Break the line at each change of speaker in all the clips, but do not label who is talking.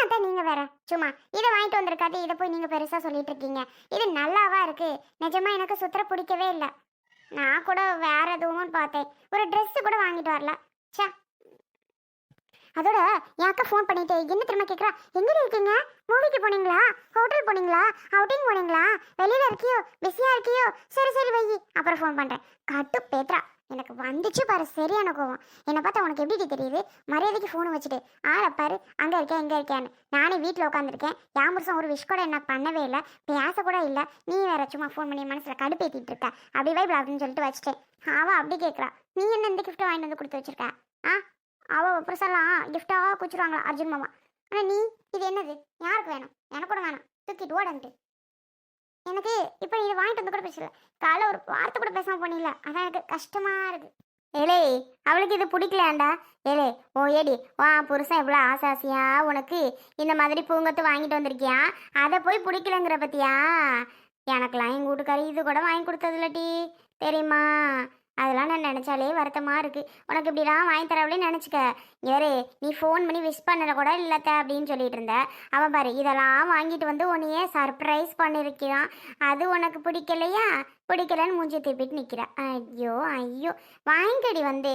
என்னத்த நீங்க வேற. சும்மா இதை வாங்கிட்டு வந்திருக்காது இதை போய் நீங்க பெருசா சொல்லிட்டு இருக்கீங்க. இது நல்லாவா இருக்கு? நிஜமா எனக்கு சுத்தர பிடிக்கவே இல்லை. நான் கூட வேற எதுவும் பார்த்தேன். ஒரு Dress கூட வாங்கிட்டு வரல. ச்சே. அதோட என் அக்கா ஃபோன் பண்ணிட்டு என்ன திரும்ப கேட்குறா எங்க இருக்கீங்க? மூவிக்கு போனீங்களா? ஹோட்டல் போனீங்களா? அவுட்டிங் போனீங்களா? வெளியில இருக்கியோ? பிஸியா இருக்கியோ? சரி சரி வை. அப்புறம் ஃபோன் பண்றேன். கட்டு பேத்ரா எனக்கு வந்துச்சு பாரு சரியான கோவம். என்னை பார்த்தா உனக்கு எப்படி தெரியுது? மரியாதைக்கு ஃபோனை வச்சுட்டு ஆளை பாரு அங்கே இருக்கேன் இங்கே இருக்கேன்னு. நானே வீட்டில் உட்காந்துருக்கேன் என் ஒரு விஷ் கூட என்ன பண்ணவே இல்லை. பேச கூட இல்லை. நீ வேற சும்மா ஃபோன் பண்ணி மனசில் கடுப்பேற்றிட்டு இருக்க. அப்படி வைப்பில் அப்படின்னு சொல்லிட்டு வச்சுட்டேன். அவள் அப்படி கேட்குறா நீ என்ன இந்த கிஃப்ட்டை வாங்கிட்டு வந்து கொடுத்து வச்சிருக்க? ஆ அவள் புருஷெல்லாம் கிஃப்டாக குச்சிருவாங்களா அர்ஜுன் மாமா? ஆனால் நீ இது என்னது? யாருக்கு வேணும்? எனக்கு கூட வேணாம். தூக்கிட்டு ஓடன்ட்டு. எனக்கு இப்போ நீ இதை வாங்கிட்டு வந்து கூட பேசல. காலைல ஒரு வார்த்தை கூட பேசாமல் போனில அதான் எனக்கு கஷ்டமா இருக்குது ஏலே அவளுக்கு இது பிடிக்கலையாண்டா? ஏலே ஓ ஏடி வா புருஷன் எவ்வளோ ஆசை ஆசையா? உனக்கு இந்த மாதிரி பூங்கத்து வாங்கிட்டு வந்திருக்கியா? அதை போய் பிடிக்கலங்கிற பத்தியா? எனக்கெல்லாம் எங்கள் வீட்டுக்காரி இது கூட வாங்கி கொடுத்ததில்ல டி. தெரியுமா? அதெல்லாம் நான் நினச்சாலே வருத்தமாக இருக்குது உனக்கு இப்படிலாம் வாங்கி தரவளே நினச்சிக்க. யாரு நீ ஃபோன் பண்ணி விஷ் பண்ணல கூட இல்லத்த அப்படின்னு சொல்லிட்டு இருந்த. அவன் பாரு இதெல்லாம் வாங்கிட்டு வந்து உன்னையே சர்ப்ரைஸ் பண்ணியிருக்கிறான் அது உனக்கு பிடிக்கலையா? பிடிக்கலன்னு மூஞ்சி திருப்பிட்டு நிற்கிறேன் ஐயோ ஐயோ வாங்கிக்கடி வந்து.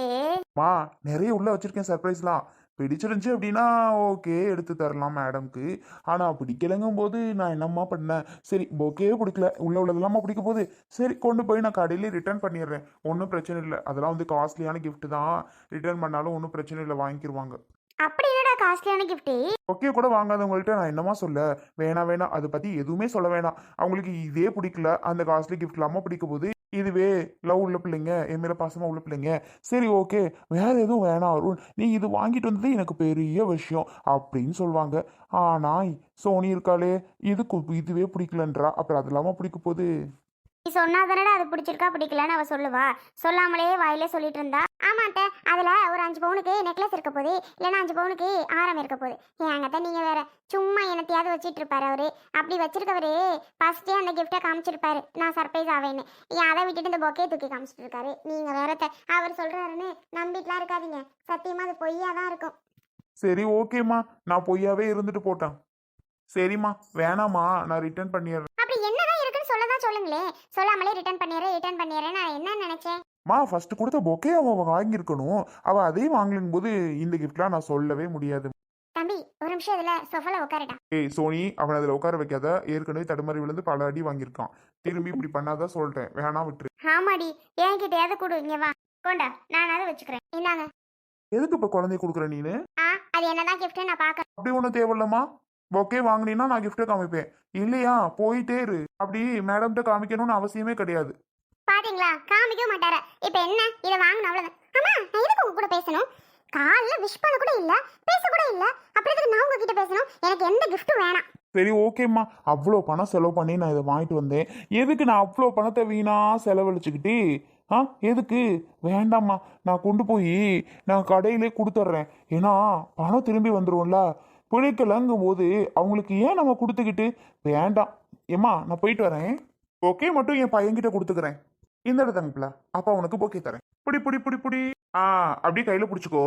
மா நிறைய உள்ள வச்சிருக்கேன் சர்ப்ரைஸ்லாம் பிடிச்சிருந்துச்சு அப்படின்னா ஓகே எடுத்து தரலாம் மேடம்க்கு. ஆனால் பிடிக்கலங்கும் போது நான் என்னம்மா பண்ணேன்? சரி ஓகே பிடிக்கல. உள்ள உள்ளதெல்லாமா பிடிக்க போகுது? சரி கொண்டு போய் நான் கடையிலே ரிட்டர்ன் பண்ணிடுறேன். ஒன்றும் பிரச்சனை இல்லை. அதெல்லாம் வந்து காஸ்ட்லியான gift தான். ரிட்டர்ன் பண்ணாலும் ஒன்றும் பிரச்சனை இல்லை. வாங்கிக்கிருவாங்க
அப்படி என்னடா காஸ்ட்லியான கிஃப்ட்டு
ஓகே கூட வாங்காதவங்கள்ட்ட நான் என்னமா சொல்ல? வேணாம் வேணாம். அதை பற்றி எதுவுமே சொல்ல வேணாம். அவங்களுக்கு இதே பிடிக்கல. அந்த காஸ்ட்லி கிஃப்ட் இல்லாமல் பிடிக்க போகுது. இதுவே லவ் உள்ள பிள்ளைங்க என் மேலே பாசமாக உள்ள பிள்ளைங்க. சரி ஓகே. வேறு எதுவும் வேணாம் அருண். நீ இது வாங்கிட்டு வந்தது எனக்கு பெரிய விஷயம். அப்படின்னு சொல்லுவாங்க ஆனால் சோனி இருக்காளே. இதுக்கு இதுவே பிடிக்கலன்றா? அப்புறம் அது இல்லாமல் பிடிக்க போகுது.
சொன்னா தானடா அது பிடிச்சிருக்கா பிடிக்கலன்னு அவ சொல்லுவா. சொல்லாமலே வாயிலே சொல்லிட்டு இருந்தா ஆமாட்ட அதுல ஒரு அஞ்சு பவுனுக்கு நெக்லஸ் இருக்க போகுது இல்லைன்னா அஞ்சு பவுனுக்கு ஆரம் இருக்க போகுது. ஏங்கத்த நீங்க வேற சும்மா என்னத்தையாவது வச்சிட்டு இருப்பாரு அவரு. அப்படி வச்சிருக்கவரு ஃபர்ஸ்டே அந்த கிஃப்ட்டை காமிச்சிருப்பாரு. நான் சர்ப்ரைஸ் ஆவேன்னு. ஏன் அதை விட்டுட்டு இந்த பொக்கே தூக்கி காமிச்சிட்டு இருக்காரு நீங்க வேற அவர் சொல்றாருன்னு நம்பிட்டுலாம் இருக்காதீங்க. சத்தியமா அது பொய்யா தான் இருக்கும்.
சரி ஓகேம்மா. நான் பொய்யாவே இருந்துட்டு போட்டேன். சரிம்மா வேணாம்மா. நான் ரிட்டர்ன் பண்ணிடுறேன்.
சொல்லதான் சொல்லுங்களேன் சொல்லாமலே ரிட்டர்ன் பண்ணிடுறேன் ரிட்டர்ன் பண்ணிடுறேன் நான் என்ன நினைச்சேன்?
மா ஃபர்ஸ்ட் கொடுத்த பொக்கே அவன் வாங்கியிருக்கணும். அவள் அதையும் வாங்கலும் போது இந்த கிஃப்ட்லாம் நான் சொல்லவே முடியாது.
தம்பி ஒரு நிமிஷம் இதுல சொஃபால உட்காருடா
ஏய் சோனி அவனை அதில் உட்கார வைக்காத. ஏற்கனவே தடுமாறி விழுந்து பல அடி வாங்கியிருக்கான். திரும்பி இப்படி பண்ணாதான் சொல்லிட்டேன். வேணாம் விட்டுரு.
ஆமாடி. என்கிட்டயாவது கொடு. இங்க வா. கொண்டா. நான் அதை வச்சுக்கிறேன். இந்தாங்க.
எதுக்கு இப்போ குழந்தைய கொடுக்குற நீனு?
ஆ அது என்னதான் gift நான் பார்க்க
அப்படி ஒன்றும் தேவையில்லம்மா. பொக்கே வாங்கினீன்னா நான் கிஃப்ட்டை காமிப்பேன். இல்லையா? போயிட்டே இரு அப்படி மேடம்கிட்ட காமிக்கணும்னு அவசியமே கிடையாது.
பாத்தீங்களா? காமிக்க மாட்டாரு. இப்போ என்ன? இதை வாங்கணும் அவ்வளவுதான். அம்மா நான் எதுக்கு உங்க கூட பேசணும்? காலைல விஷ் பண்ண கூட இல்ல பேச கூட இல்ல. அப்புறம் எதுக்கு நான் உங்ககிட்ட பேசணும்? எனக்கு எந்த கிஃப்ட்டும் வேணாம்.
சரி ஓகேம்மா அவ்வளோ பணம் செலவு பண்ணி நான் இதை வாங்கிட்டு வந்தேன். எதுக்கு நான் அவ்வளோ பணத்தை வீணா செலவழிச்சுக்கிட்டு? ஆ எதுக்கு? வேண்டாம்மா. நான் கொண்டு போய் நான் கடையிலே கொடுத்துட்றேன். ஏன்னா பணம் திரும்பி வந்துரும்ல. பிழைக்கலங்கும் போது அவங்களுக்கு ஏன் நம்ம கொடுத்துக்கிட்டு? வேண்டாம். ஏம்மா நான் போயிட்டு வரேன். ஓகே மட்டும் என் பையன்கிட்ட கொடுத்துக்கிறேன். இந்த இடத்தங்கப்பில் அப்பா உனக்கு போக்கே தரேன். புடி புடி புடி புடி. ஆ அப்படியே கையில் பிடிச்சிக்கோ.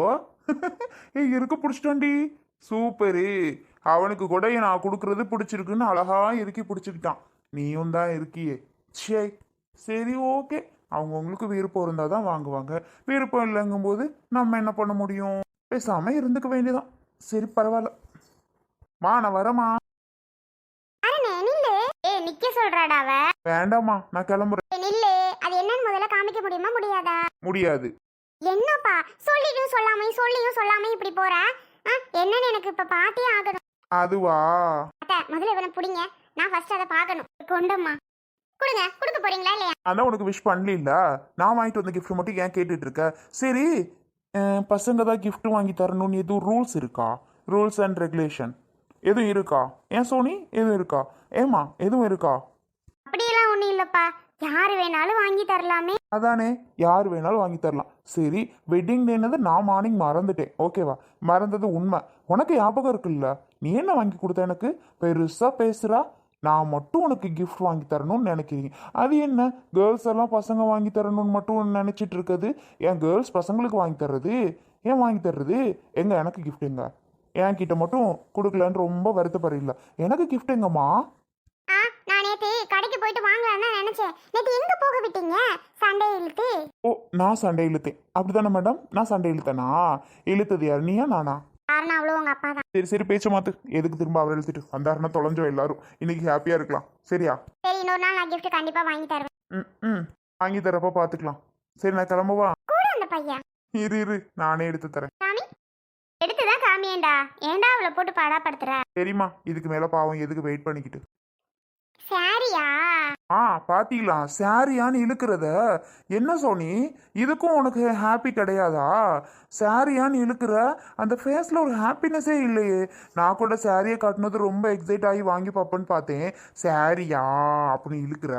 ஏய் இருக்கு பிடிச்சிட்டோண்டி சூப்பரு. அவனுக்கு கூட நான் கொடுக்கறது பிடிச்சிருக்குன்னு அழகா இறுக்கி பிடிச்சிக்கிட்டான். நீயும் தான் இருக்கியே. சே சரி ஓகே. அவங்கவுங்களுக்கு விருப்பம் இருந்தால் தான் வாங்குவாங்க. விருப்பம் இல்லைங்கும்போது நம்ம என்ன பண்ண முடியும்? பேசாமல் இருந்துக்க வேண்டியதான் சரி பரவாயில்ல. மா நான் வரேம்மா
அரணே நில்லு. ஏ நிக்க சொல்றாடா அவ.
வேண்டாம்மா நான் கிளம்புறேன்.
ஏய், நில்லு. அது என்னன்னு முதல்ல காமிக்க முடியுமா முடியாதா?
முடியாது.
என்னப்பா? சொல்லிட்டும் சொல்லாமையும் சொல்லியும் சொல்லாமையும் இப்படி போற? ஆ, என்னன்னு எனக்கு இப்ப பாத்தே ஆகணும்.
அதுவா?
அத்தை முதல்ல இவனை பிடிங்க. நான் ஃபர்ஸ்ட் அதை பார்க்கணும். கொண்டம்மா. கொடுங்க. கொடுக்க போறீங்களா இல்லையா?
அதான் உனக்கு விஷ் பண்ணல நான் வாங்கிட்டு வந்த gift மட்டும் ஏன் கேட்டுட்டு இருக்க? சரி அஹ், பசங்க தான் gift வாங்கி தரணும்னு எதுவும் ரூல்ஸ் இருக்கா? ரூல்ஸ் அண்ட் ரெகுலேஷன் எதுவும் இருக்கா? ஏன் சோனி? எதுவும் இருக்கா? ஏமா எதுவும் இருக்கா?
அப்படியெல்லாம் ஒண்ணும் இல்லப்பா. யாரு வேணாலும் வாங்கி தரலாமே.
அதானே யார் வேணாலும் வாங்கி தரலாம். சரி வெட்டிங் டேனது நான் மார்னிங் மறந்துட்டேன். ஓகேவா மறந்தது உண்மை. உனக்கு ஞாபகம் இருக்குல்ல? நீ என்ன வாங்கி கொடுத்த எனக்கு? பெருசாக பேசுகிறா நான் மட்டும் உனக்கு கிஃப்ட் வாங்கி தரணும்னு நினைக்கிறீங்க. அது என்ன? கேர்ள்ஸ் எல்லாம் பசங்க வாங்கி தரணும்னு மட்டும் நினச்சிட்டு இருக்குது. ஏன் கேர்ள்ஸ் பசங்களுக்கு வாங்கி தர்றது? ஏன் வாங்கி தர்றது? எங்க எனக்கு gift எங்க? என் கிட்ட மட்டும் கொடுக்கலன்னு ரொம்ப வருத்தப்படுறீங்களா? எனக்கு gift எங்கம்மா?
ஆ நான் நேத்து கடைக்கு போயிட்டு வாங்கலாம்னு தான் நினைச்சேன். நேத்து எங்க போக விட்டீங்க? சண்டே இழுத்து?
ஓ நான் சண்டை இழுத்தேன். அப்படிதானே மேடம் நான் சண்டை இழுத்தேனா? இழுத்தது யார்? நீயா நானா?
காரணம் அவ்வளோ உங்க அப்பா தான்.
சரி சரி பேச்ச மாத்து. எதுக்கு திரும்ப அவர் இழுத்துட்டு? வந்தாருன்னா தொலைஞ்சோம் எல்லாரும். இன்னைக்கு ஹாப்பியா இருக்கலாம். சரியா?
சரி இன்னொரு நாள் நான் gift கண்டிப்பா வாங்கி தருவேன்.
ம் ம். வாங்கி தரப்ப பார்த்துக்கலாம் சரி நான் கிளம்பவா?
கூட அந்த பையன்.
இரு இரு. நானே எடுத்து தரேன்.
சாமி? காமியேண்டா ஏன்டா அவளை போட்டு பாடாப்படுத்துற?
சரிம்மா இதுக்கு மேல பாவம் எதுக்கு வெயிட் பண்ணிக்கிட்டு?
சாரியா?
ஆ பாத்தீங்களா? சாரியான்னு இழுக்கிறத? என்ன சோனி? இதுக்கும் உனக்கு ஹாப்பி கிடையாதா? சாரியான்னு இழுக்கிற? அந்த ஃபேஸில் ஒரு ஹாப்பினஸே இல்லையே. நான் கூட சாரியை காட்டினது ரொம்ப எக்ஸைட் ஆகி வாங்கி பார்ப்பேன்னு பார்த்தேன். சாரியா அப்படின்னு இழுக்கிற?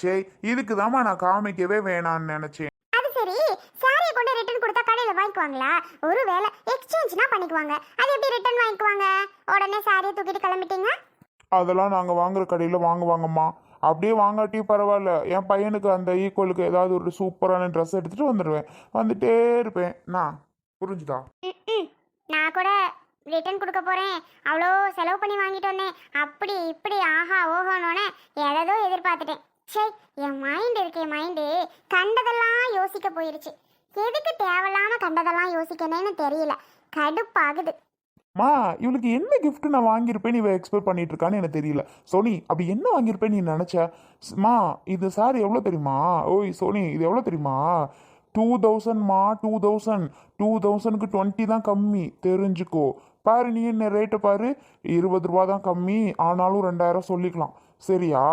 சே இதுக்கு நான் காமிக்கவே வேணான்னு நினச்சேன்
அது சரி சாரியை கொண்டு ரிட்டர்ன் கொடுத்தா கடையில் வாங்கிக்குவாங்களா ஒருவேளை எக்ஸ்சேஞ்ச்னா பண்ணிக்குவாங்க. அது எப்படி ரிட்டர்ன் வாங்கிக்குவாங்க? உடனே சாரியை தூக்கிட்டு கிளம்பிட்டீங்க
அதெல்லாம் நாங்கள் வாங்குற கடையில் வாங்குவாங்கம்மா. அப்படியே வாங்காட்டியும் பரவாயில்ல. என் பையனுக்கு அந்த ஈக்குவலுக்கு ஏதாவது ஒரு சூப்பரான ட்ரெஸ் எடுத்துகிட்டு வந்துடுவேன் வந்துட்டே இருப்பேன். நான் புரிஞ்சுதா.
நான் கூட ரிட்டர்ன் கொடுக்க போறேன். அவ்வளோ செலவு பண்ணி வாங்கிட்டு வந்தேன் அப்படி இப்படி ஆஹா ஓஹோன்னு எதோ எதிர்பார்த்துட்டேன். சே என் மைண்ட் இருக்கே மைண்டு கண்டதெல்லாம் யோசிக்க போயிருச்சு. எதுக்கு தேவையில்லாம கண்டதெல்லாம் யோசிக்கணும்னு தெரியல. கடுப்பாகுது.
மா இவளுக்கு என்ன கிஃப்ட் நான் வாங்கியிருப்பேன் இவ எக்ஸ்பெக்ட் பண்ணிட்டு இருக்கான்னு எனக்கு தெரியல. சோனி அப்படி என்ன வாங்கியிருப்பேன் நீ நினைச்ச? மா இது சார் எவ்வளோ தெரியுமா? ஓய் சோனி இது எவ்வளோ தெரியுமா? டூ தௌசண்ட்மா டூ தௌசண்ட் டூ தௌசண்ட்க்கு டுவெண்ட்டி தான் கம்மி. தெரிஞ்சுக்கோ. பாரு நீ என்ன ரேட்டை பாரு? இருபது ரூபா தான் கம்மி. ஆனாலும் ரெண்டாயிரம் சொல்லிக்கலாம். சரியா?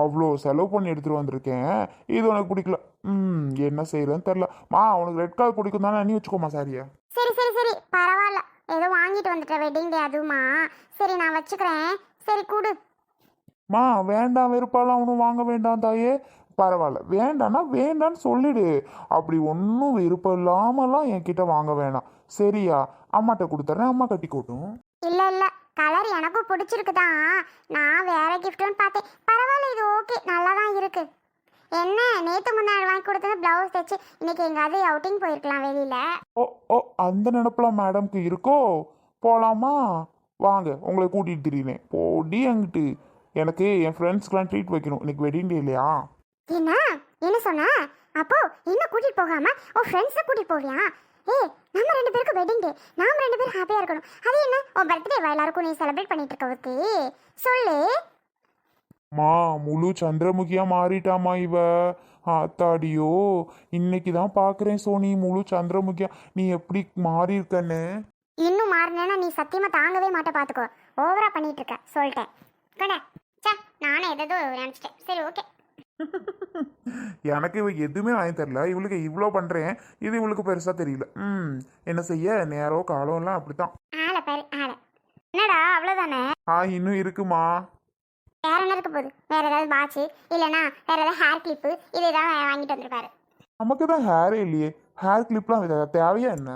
அவ்வளோ செலவு பண்ணி எடுத்துகிட்டு வந்திருக்கேன். இது உனக்கு பிடிக்கல. ம் என்ன செய்யறேன்னு தெரில மா உனக்கு ரெட் கலர் பிடிக்கும் தானே நீ வச்சுக்கோமா சாரியா
சரி சரி சரி. பரவாயில்ல. ஏதோ வாங்கிட்டு வந்துட்டேன் வெட்டிங் டே அதுவுமா. சரி நான் வச்சுக்கிறேன். சரி கொடு.
மா வேண்டாம் வெறுப்பாலாம் ஒன்றும் வாங்க வேண்டாம் தாயே. பரவாயில்ல. வேண்டாம்னா வேண்டான்னு சொல்லிடு. அப்படி ஒன்றும் விருப்பம் இல்லாமலாம் என்கிட்ட வாங்க வேணாம். சரியா? அம்மாட்ட கொடுத்துட்றேன் அம்மா கட்டி கூட்டும்.
இல்ல இல்ல. கலர் எனக்கும் பிடிச்சிருக்கு தான் நான் வேற கிஃப்ட்னு பார்த்தேன். பரவாயில்ல இது ஓகே நல்லா தான் இருக்கு. என்ன நேத்து முன்னாடி வாங்கி கொடுத்தது பிளவுஸ் தைச்சு இன்னைக்கு எங்காவது அவுட்டிங் போயிருக்கலாம் வெளியில.
ஓ ஓ அந்த நினப்பெல்லாம் மேடம்க்கு இருக்கோ? போகலாமா வாங்க உங்களை கூட்டிகிட்டு திரியினேன் போடி அங்கிட்டு எனக்கு என் ஃப்ரெண்ட்ஸ்க்கெலாம் ட்ரீட் வைக்கணும். இன்னைக்கு வெட்டிங் டே இல்லையா?
என்ன? என்ன சொன்ன? அப்போ என்ன கூட்டிட்டு போகாம உன் ஃப்ரெண்ட்ஸை கூட்டிட்டு போவியா? ஏய் நம்ம ரெண்டு பேருக்கு வெட்டிங் டே நாம ரெண்டு பேரும் ஹாப்பியா இருக்கணும். அது என்ன? உன் பர்த்டே எல்லாருக்கும் நீ செலிப்ரேட் பண்ணிட்டு இருக்க ஒருத்தி. சொல்லு.
மா முழு சந்திரமுகியா மாறிட்டாமா இவ? ஆத்தாடியோ இன்னைக்கு தான் பார்க்குறேன் சோனி முழு சந்திரமுகியா. நீ எப்படி மாறி இருக்கன்னு
இன்னும் மாறினேன்னா நீ சத்தியமா தாங்கவே மாட்ட பாத்துக்கோ. ஓவரா பண்ணிட்டு இருக்க சொல்லிட்டேன். கடை. சே நானே எதோ நினைச்சிட்டேன். சரி ஓகே
எனக்கு இவ எதுவுமே வாங்கி தரல இவளுக்கு இவ்வளோ பண்ணுறேன் இது இவளுக்கு பெருசாக தெரியல. ம் என்ன செய்ய? நேரம் காலம்லாம் அப்படித்தான்.
ஆளை பாரு ஆளை. என்னடா அவ்வளோதானே
ஆ இன்னும் இருக்குமா?
வேற என்ன இருக்க போகுது? வேற ஏதாவது வாட்ச் இல்லைன்னா வேற ஏதாவது ஹேர் கிளிப்பு இது ஏதாவது வாங்கிட்டு வந்திருப்பாரு.
நமக்கு தான் ஹேரே இல்லையே ஹேர் கிளிப்லாம் தேவையா என்ன?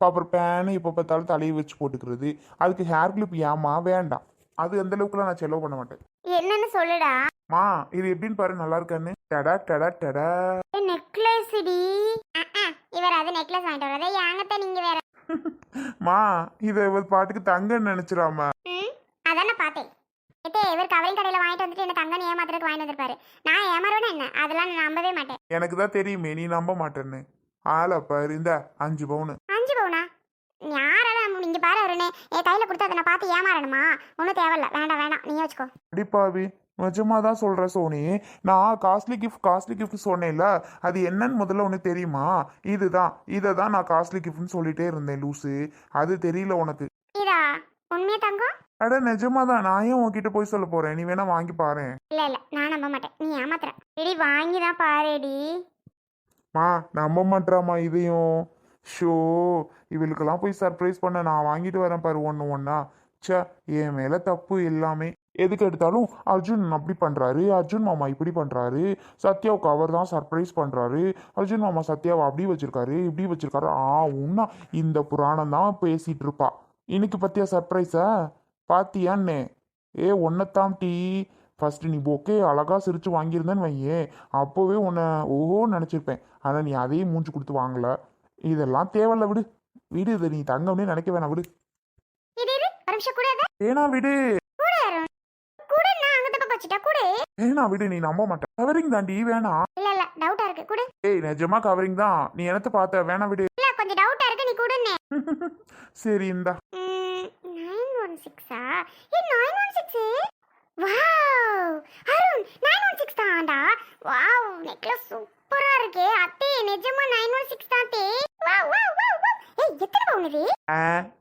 அப்புறம் பேனு இப்போ பார்த்தாலும் தலையை வச்சு போட்டுக்கிறது. அதுக்கு ஹேர் கிளிப் ஏமா வேண்டாம். அது அந்த அளவுக்குலாம் நான் செலவு பண்ண மாட்டேன்.
என்னன்னு சொல்லுடா.
மா இது எப்படின்னு பாரு நல்லா இருக்கான்னு. டடா டடா டடா.
நெக்லஸ் டி. இவர் அது நெக்லஸ் வாங்கிட்டு வர்றதே ஏங்கத்த நீங்க வேற?
மா இதை பாட்டுக்கு தங்கன்னு நினைச்சிடாம.
அதானே பார்த்தேன். ஏத்தே இவர் கவரிங் கடையில் வாங்கிட்டு வந்துட்டு என்ன தங்கன்னு ஏமாத்துறதுக்கு வாங்கிட்டு வந்திருப்பாரு. நான் ஏமாறோட என்ன? அதெல்லாம் நான் நம்பவே மாட்டேன்.
எனக்கு தான் தெரியுமே நீ நம்ப மாட்டேன்னு. ஆளை பாரு இந்த அஞ்சு பவுனு.
அஞ்சு பவுனா? யாரால நம்ம இங்க பாரு அவருன்னு என் கையில கொடுத்து அதை நான் பார்த்து ஏமாறணுமா? ஒன்றும் தேவையில்ல. வேண்டாம் வேண்டாம். நீ வச்சுக்கோ.
அடிப்பாவி நிஜமா தான் சொல்கிறேன் சோனி. நான் காஸ்ட்லி கிஃப்ட் காஸ்ட்லி கிஃப்ட் சொன்னேன்ல அது என்னன்னு முதல்ல உனக்கு தெரியுமா? இதுதான். இதை தான் நான் காஸ்ட்லி கிஃப்ட்னு சொல்லிட்டே இருந்தேன் லூசு. அது தெரியல உனக்கு.
இதா? உண்மையா தங்கம்?
அட நிஜமா தான் நான் ஏன் உன்கிட்ட போய் சொல்ல போறேன்? நீ வேணா வாங்கி பாரு.
இல்ல இல்ல. நான் நம்ப மாட்டேன். நீ ஏமாத்துற. இடி வாங்கி தான் பாருடி.
மா நம்ப மாட்டாமா இதையும்? ஷோ இவளுக்கெல்லாம் போய் சர்ப்ரைஸ் பண்ண. நான் வாங்கிட்டு வரேன் பாரு ஒன்று ஒன்றா ச்சே என் மேலே தப்பு எல்லாமே. எதுக்கு எடுத்தாலும் அர்ஜுன் அப்படி பண்ணுறாரு அர்ஜுன் மாமா இப்படி பண்ணுறாரு சத்யாவுக்கு அவர் தான் சர்ப்ரைஸ் பண்ணுறாரு அர்ஜுன் மாமா சத்யாவை அப்படி வச்சிருக்காரு இப்படி வச்சிருக்காரு. ஆ உன்னா இந்த புராணம் தான் பேசிட்டு இருப்பா. இன்னைக்கு பத்தியா சர்ப்ரைஸா பாத்தியான்னே ஏ ஒன்னத்தாம் டீ. ஃபர்ஸ்ட் நீ பொக்கே அழகா சிரிச்சு வாங்கியிருந்தேன்னு வையே. அப்போவே உன்னை ஓஹோ நினச்சிருப்பேன். ஆனால் நீ அதையும் மூஞ்சி கொடுத்து வாங்கல. இதெல்லாம் தேவையில்ல விடு. விடு இதை நீ தங்கம்னே நினைக்க வேணாம் விடு. ஏனா விடு. ஏனா விடு நீ நம்ப மாட்ட. கவரிங் தாண்டி வேணாம்
இல்ல இல்ல டவுட்டா இருக்கு. கூட.
ஏய் நிஜமா கவரிங் தான். நீ என்னத்த பார்த்த? வேணா விடு.
இல்ல கொஞ்சம் டவுட்டா இருக்கு. நீ
சரி இந்தா.
ஒன் சிக்ஸா? ஏ nine one six? Wow! Arun nine one six தான்டா. வாவ் நெக்லஸ் சூப்பரா இருக்கே. அத்தே நிஜமா நைன் ஒன் சிக்ஸ் தான் தே. Wow wow wow wow. ஏய் எத்தனை பவுன் இது?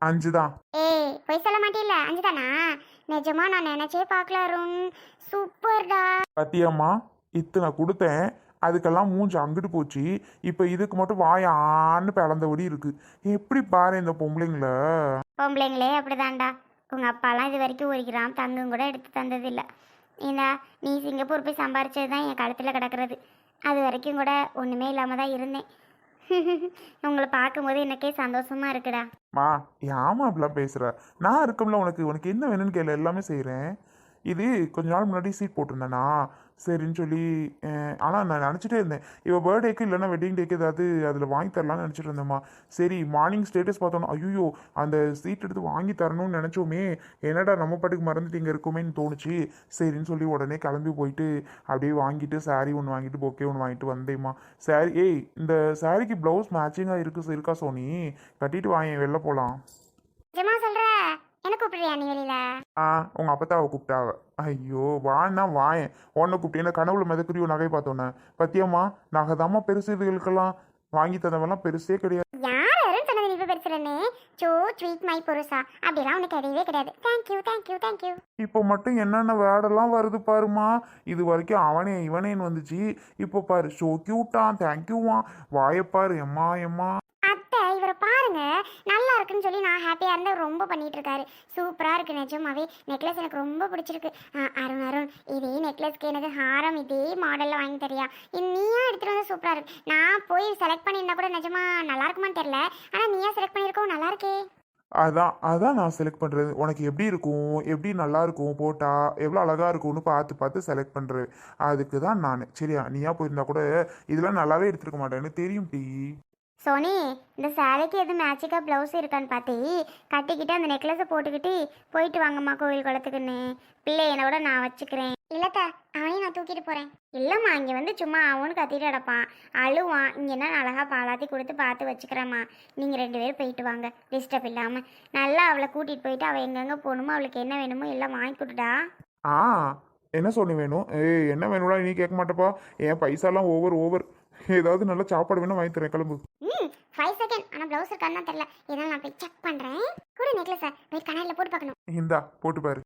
அஞ்சு தான்
ஏய் பொய் சொல்ல மாட்டேல்ல. அஞ்சு தானா நிஜமா நான் நினைச்சே பார்க்கல அருண். சூப்பர்டா.
பத்தியம்மா இத்தனை கொடுத்தேன். அதுக்கெல்லாம் மூஞ்சி அங்கிட்டு போச்சு. இப்போ இதுக்கு மட்டும் வாயான்னு பிளந்தபடி இருக்கு. எப்படி பாரு இந்த பொம்பளைங்கள.
பொம்பளைங்களே அப்படிதான்டா. உங்கள் அப்பாலாம் இது வரைக்கும் ஒரு கிராம் தங்கம் கூட எடுத்து தந்ததில்லை. ஏன்னா நீ சிங்கப்பூர் போய் சம்பாரிச்சது தான் என் கழுத்தில் கிடக்கிறது. அது வரைக்கும் கூட ஒன்றுமே இல்லாமல் தான் இருந்தேன். உங்களை பார்க்கும்போது எனக்கே சந்தோஷமா இருக்குடா.
மா ஏமா அப்படிலாம் பேசுகிற நான் இருக்கம்ல உனக்கு. உனக்கு என்ன வேணும்னு கேள்வி எல்லாமே செய்கிறேன் இது கொஞ்ச நாள் முன்னாடி சீட் போட்டிருந்தேனா? சரின்னு சொல்லி ஆனால் நான் நினச்சிட்டே இருந்தேன். இப்போ பர்த்டேக்கு இல்லைனா வெட்டிங் டேக்கு ஏதாவது அதில் வாங்கி தரலாம்னு நினச்சிட்டு இருந்தேம்மா. சரி மார்னிங் ஸ்டேட்டஸ் பார்த்தோன்னா ஐயோ அந்த சீட் எடுத்து வாங்கி தரணும்னு நினச்சோமே என்னடா நம்ம பாட்டுக்கு மறந்துட்டு இங்கே இருக்குமேன்னு தோணுச்சு. சரின்னு சொல்லி உடனே கிளம்பி போயிட்டு அப்படியே வாங்கிட்டு சாரீ ஒன்று வாங்கிட்டு பொக்கே ஒன்று வாங்கிட்டு வந்தேம்மா. சாரி ஏய் இந்த சாரிக்கு ப்ளவுஸ் மேட்சிங்காக இருக்கு இருக்கா சோனி? கட்டிட்டு வாங்க வெளில போகலாம்
நிஜமா சொல்கிற கூப்பிடுறியா நீ வெளியில?
ஆ உங்கள் அப்பத்தாவை கூப்பிட்டாவ. ஐயோ வான்னா வாயேன். உன்னை கூப்பிட்டேன் கனவுல மிதக்குறியோ நகை பார்த்தோன்னே. பத்தியம்மா நகை தாம்மா பெருசு இதுகளுக்கெல்லாம் வாங்கி தந்தவெல்லாம் பெருசே கிடையாது.
யார் யாரும் சொன்னது நீ இப்போ பெருசுலன்னு? சோ ஸ்வீட் மை புருஷா அப்படிலாம் உனக்கு கிடையவே கிடையாது. தேங்க்யூ தேங்க்யூ தேங்க்யூ
இப்போ மட்டும் என்னென்ன வேடெல்லாம் வருது பாருமா இது வரைக்கும் அவனே இவனேன்னு வந்துச்சு. இப்போ பாரு ஷோ கியூட்டான் தேங்க்யூவா வாயப்பாரு எம்மா எம்மா.
அத்தை இவரை பாருங்க. இருக்குன்னு சொல்லி நான் ஹாப்பியாக இருந்தால் ரொம்ப பண்ணிகிட்டு இருக்காரு சூப்பராக இருக்கு நிஜமாவே. நெக்லஸ் எனக்கு ரொம்ப பிடிச்சிருக்கு. அருண் அருண் இதே நெக்லஸ்க்கு எனக்கு ஹாரம் இதே மாடலில் வாங்கி தரியா. இது நீயா எடுத்துகிட்டு வந்து சூப்பராக இருக்கு. நான் போய் செலக்ட் பண்ணியிருந்தா கூட நிஜமா நல்லா இருக்குமான்னு தெரில ஆனால் நீயா செலக்ட் பண்ணியிருக்கோம் நல்லா இருக்கே.
அதான் அதான் நான் செலக்ட் பண்ணுறது உனக்கு எப்படி இருக்கும்? எப்படி நல்லா இருக்கும்? போட்டா எவ்வளோ அழகாக இருக்கும்னு பார்த்து பார்த்து செலக்ட் பண்ணுறது அதுக்கு தான் நான். சரியா நீயா போயிருந்தா கூட இதெல்லாம் நல்லாவே எடுத்துருக்க மாட்டேன்னு தெரியும் டீ.
சோனி இந்த சேலைக்கு எதுவும் மேட்சிக்காக ப்ளவுஸ் இருக்கான்னு பார்த்து கட்டிக்கிட்டு அந்த நெக்லஸை போட்டுக்கிட்டு போயிட்டு வாங்கம்மா கோவில் குளத்துக்குன்னு. பிள்ளை என்னோட நான் வச்சுக்கிறேன். இல்லைக்கா அவனையும் நான் தூக்கிட்டு போகிறேன் இல்லைம்மா இங்கே வந்து சும்மா அவனு கத்திட்டு கிடப்பான். அழுவான். இங்கே என்ன அழகாக பாலாத்தி கொடுத்து பார்த்து வச்சுக்கிறேம்மா. நீங்கள் ரெண்டு பேரும் போயிட்டு வாங்க. டிஸ்டர்ப் இல்லாமல் நல்லா அவளை கூட்டிகிட்டு போயிட்டு அவள் எங்கெங்கே போகணுமோ அவளுக்கு என்ன வேணுமோ எல்லாம் வாங்கி கொடுடா.
ஆ என்ன சொல்லி வேணும்? ஏய் என்ன வேணும்லாம் நீ கேட்க மாட்டப்பா. என் பைசாலாம் ஓவர் ஓவர் ஏதாவது நல்ல சாப்பாடு வேணா வாங்கி தரேன் கிளம்பு.
ம் ஃபைவ் செகண்ட் ஆனால் ப்ளவுஸ் இருக்கான்னு தெரில இதனால் நான் போய் செக் பண்ணுறேன் கூட நெக்லஸை போய் கனாலில் போட்டு பார்க்கணும்.
இந்தா போட்டு பாரு.